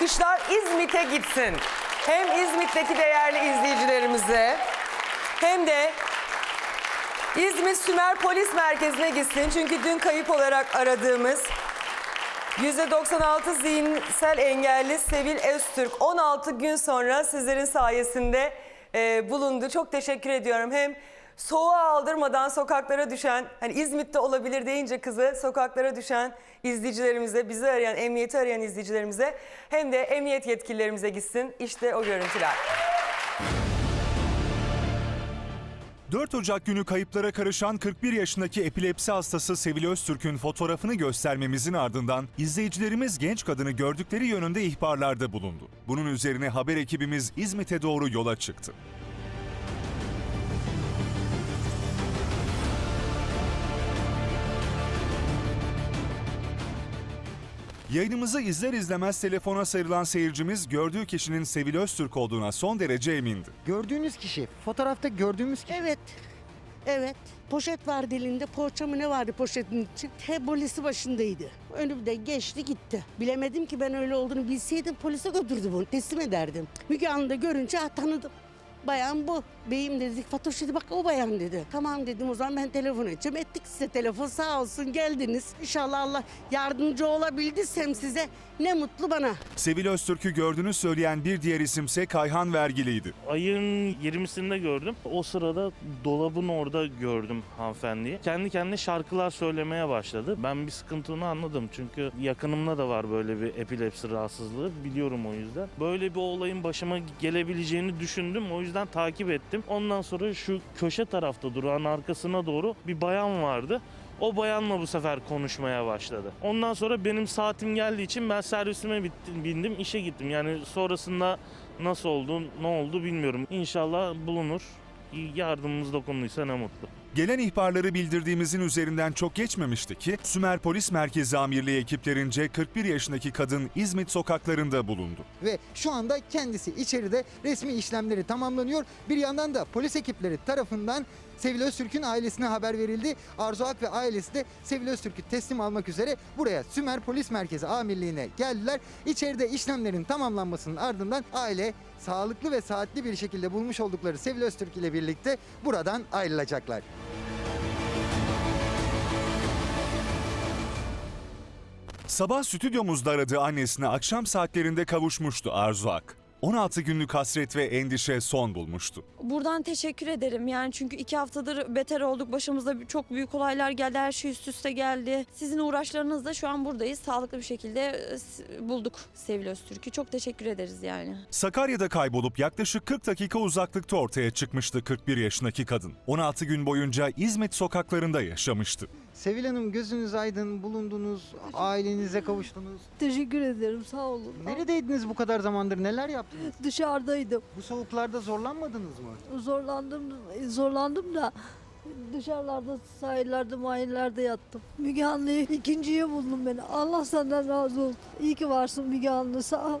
alkışlar İzmit'e gitsin. Hem İzmit'teki değerli izleyicilerimize hem de İzmit Sümer Polis Merkezi'ne gitsin. Çünkü dün kayıp olarak aradığımız %96 zihinsel engelli Sevil Öztürk 16 gün sonra sizlerin sayesinde e, bulundu. Çok teşekkür ediyorum. Hem soğuğa aldırmadan sokaklara düşen, hani İzmit'te olabilir deyince kızı sokaklara düşen izleyicilerimize, bizi arayan, emniyeti arayan izleyicilerimize hem de emniyet yetkililerimize gitsin. İşte o görüntüler. 4 Ocak günü kayıplara karışan 41 yaşındaki epilepsi hastası Sevil Öztürk'ün fotoğrafını göstermemizin ardından izleyicilerimiz genç kadını gördükleri yönünde ihbarlarda bulundu. Bunun üzerine haber ekibimiz İzmit'e doğru yola çıktı. Yayınımızı izler izlemez telefona sarılan seyircimiz gördüğü kişinin Sevil Öztürk olduğuna son derece emindi. Gördüğünüz kişi, fotoğrafta gördüğümüz kişi. Evet. Evet. Poşet vardı elinde. Poğaça mı ne vardı poşetin için? He polisi başındaydı. Önümde geçti gitti. Bilemedim ki ben öyle olduğunu bilseydim polise götürdü bunu. Teslim ederdim. Müge Anlı'da görünce ah, tanıdım. Bayan bu. Beyim dedik Fatoş dedi bak o bayan dedi. Tamam dedim o zaman ben telefon edeceğim. Ettik size telefon sağ olsun geldiniz. İnşallah Allah yardımcı olabildiysem size ne mutlu bana. Sevil Öztürk'ü gördüğünü söyleyen bir diğer isimse Kayhan Vergili'ydi. Ayın 20'sinde gördüm. O sırada dolabın orada gördüm hanımefendiyi. Kendi kendine şarkılar söylemeye başladı. Ben bir sıkıntını anladım çünkü yakınımda da var böyle bir epilepsi rahatsızlığı. Biliyorum o yüzden. Böyle bir olayın başıma gelebileceğini düşündüm. O yüzden takip ettim. Ondan sonra şu köşe tarafta durağın arkasına doğru bir bayan vardı. O bayanla bu sefer konuşmaya başladı. Ondan sonra benim saatim geldiği için ben servisime bittim, bindim, işe gittim. Yani sonrasında nasıl oldu, ne oldu bilmiyorum. İnşallah bulunur. Yardımımız dokunduysa ne mutlu. Gelen ihbarları bildirdiğimizin üzerinden çok geçmemişti ki Sümer Polis Merkezi Amirliği ekiplerince 41 yaşındaki kadın İzmit sokaklarında bulundu. Ve şu anda kendisi içeride resmi işlemleri tamamlanıyor. Bir yandan da polis ekipleri tarafından Sevil Öztürk'ün ailesine haber verildi. Arzu Ak ve ailesi de Sevil Öztürk'ü teslim almak üzere buraya Sümer Polis Merkezi Amirliği'ne geldiler. İçeride işlemlerin tamamlanmasının ardından aile sağlıklı ve saatli bir şekilde bulmuş oldukları Sevil Öztürk ile birlikte buradan ayrılacaklar. Sabah stüdyomuzda aradığı annesine akşam saatlerinde kavuşmuştu Arzu Ak. 16 günlük hasret ve endişe son bulmuştu. Buradan teşekkür ederim yani çünkü iki haftadır beter olduk. Başımıza çok büyük olaylar geldi. Her şey üst üste geldi. Sizin uğraşlarınızla şu an buradayız. Sağlıklı bir şekilde e, bulduk Sevil Öztürk'ü. Çok teşekkür ederiz yani. Sakarya'da kaybolup yaklaşık 40 dakika uzaklıkta ortaya çıkmıştı 41 yaşındaki kadın. 16 gün boyunca İzmit sokaklarında yaşamıştı. Sevil Hanım gözünüz aydın, bulundunuz, ailenize kavuştunuz. Teşekkür ederim sağ olun. Neredeydiniz bu kadar zamandır? Neler yaptınız? Dışarıdaydım. Bu soğuklarda zorlanmadınız mı? Zorlandım zorlandım da dışarılarda sahillerde mahallelerde yattım. Müge Anlı'yı ikinciye buldum beni. Allah senden razı olsun. İyi ki varsın Müge Anlı sağ ol.